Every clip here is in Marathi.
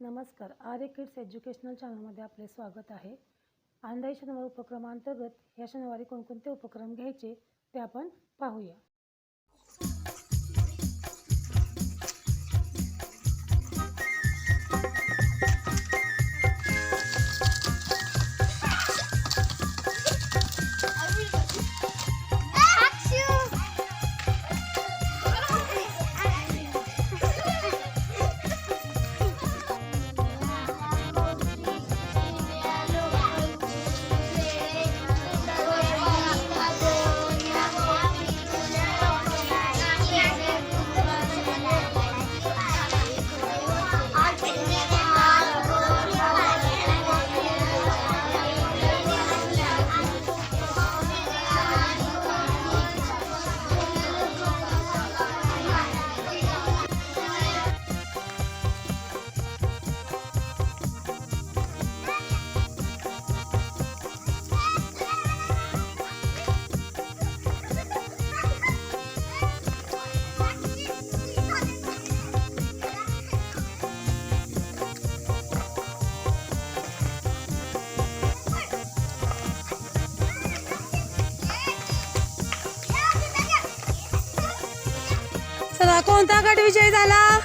नमस्कार. आर्य किड्स एज्युकेशनल चॅनलमध्ये आपले स्वागत आहे. आंधाई शनिवार उपक्रमांतर्गत या शनिवारी कोणकोणते उपक्रम घ्यायचे ते आपण पाहूया. कोणता गट विजयी झाला?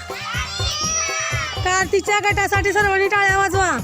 कार्तिकच्या गटासाठी सर्वांनी टाळ्या वाजवा.